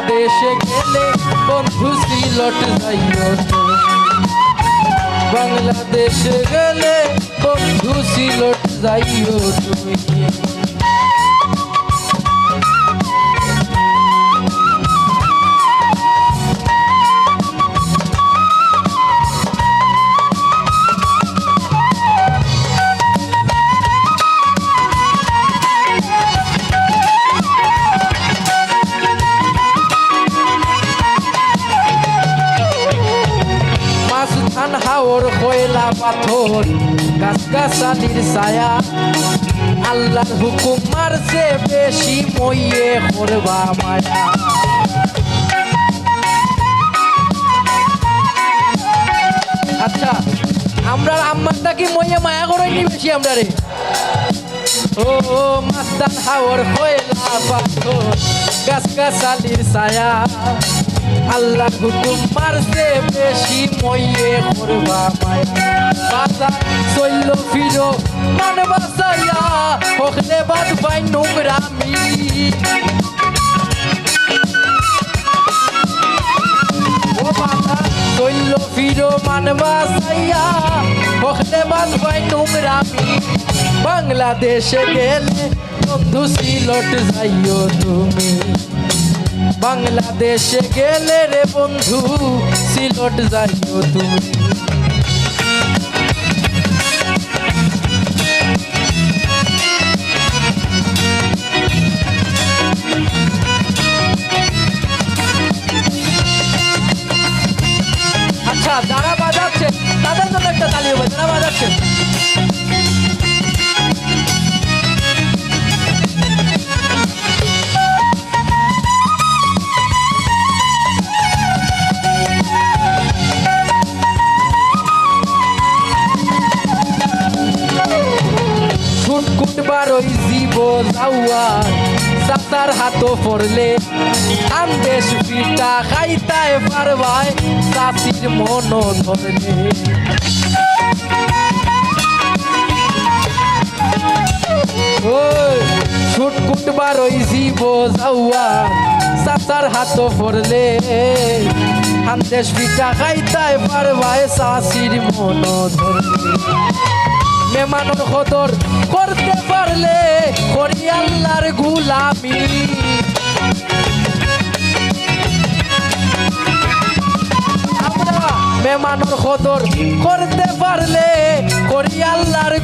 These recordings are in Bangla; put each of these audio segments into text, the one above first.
বাংলাদেশে গেলে বন্ধু সিলট যাইও। বাংলাদেশে গেলে বন্ধু সিলট যাইও তুমি মাছ হাওর কয়লা পাথর গাছ গাছালির ছায়া। আল্লাহর হুকুম মারছে বেশি মইয়ে করবা মায়া। আচ্ছা আমরা আম্মারটা কি মইয়ে মায়া করাইনি বেশি আমরা রে? ও, মাস্তান হাওর কয়লা পাথর গাছালির ছায়া। আল্লাহ হুকুম মারছে, বেশি মইয়ে করবা মায়া। বাসা চইল, ফিরো মান বাসাইয়া হকলে বাদ পাই নোংরামি ও বাসা চইল, ফিরো মান বাসাইয়া হকলে বাদ পাই নোংরামি বাংলাদেশে গেলে বন্ধু সিলট যাইও তুমি। বাংলাদেশে গেলে রে বন্ধু সিলট যাইও তুমি। আচ্ছা যারা বাজাচ্ছে, তাদের জন্য একটা তালি হবে যারা বাজাচ্ছে। কুটকুট বারই জীব যাওয়া সাতার হাত পড়লে আন্দেশ পিঠা খাইতায় পারবাই চাষির মন ধরলে। ওই ছুটকুট বারই জীব যাওয়া সাতার হাত পড়লে আন্দেশ পিঠা খাইতায় পারবাই চাষির মন ধরলে। মেমানোর কদর করতে পারলে করি গুলামি। মেমানোর কদর করতে পারলে করি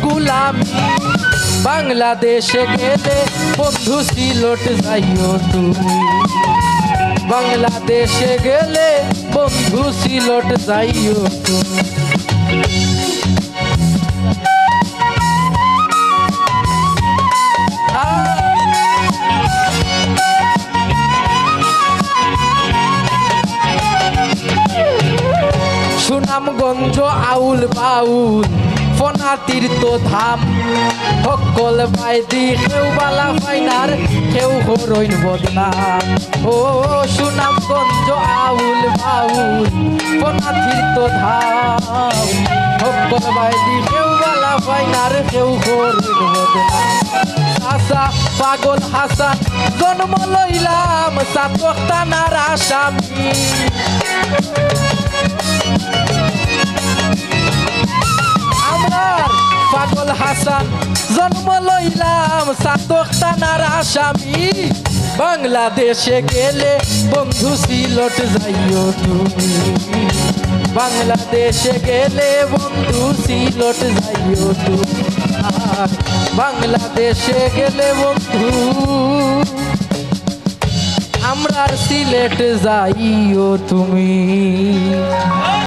গুলামি। বাংলাদেশে গেলে বন্ধু সিলট যাইও তুমি। বাংলাদেশে গেলে বন্ধু সিলট যাইও তুমি। সুনামগঞ্জ আউল বাউল ফনা তীর্থ ধাম সকল বাইদি কেউ বালা ফাইনার কেউ হরইন বদনাম ও সুনামগঞ্জ আউল বাউল ফনা তীর্থ ধাম সকল বাইদি কেউ বালা ফাইনার কেউ হরইন বদনাম আশা পাগল হাসান জন্ম লইলাম সাতক্তানার আসামি জন্ম লইলাম সাতক্তানার আসামি। বাংলাদেশে গেলে বন্ধু সিলট যাইও তুমি। বাংলাদেশে গেলে বন্ধু সিলট যাইও তুমি। বাংলাদেশে গেলে বন্ধু আমরার সিলেট যাইও তুমি।